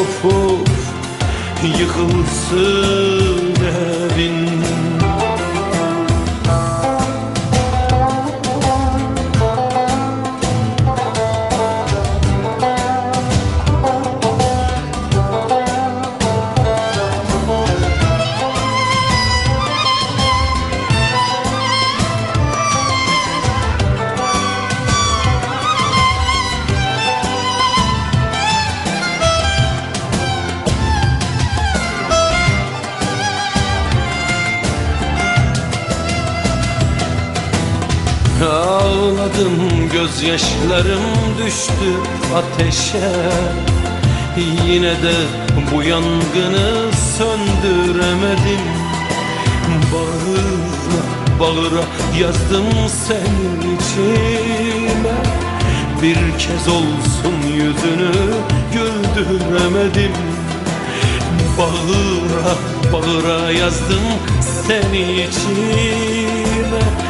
of Yıkılsın Ağladım gözyaşlarım düştü ateşe. Yine de bu yangını söndüremedim. Bağıra bağıra yazdım senin içime. Bir kez olsun yüzünü güldüremedim. Bağıra bağıra yazdım seni içime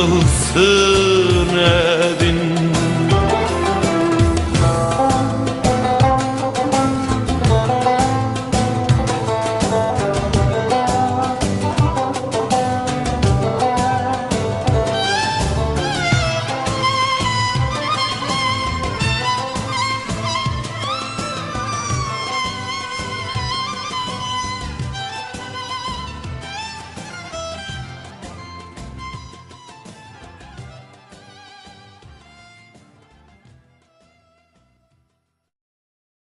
of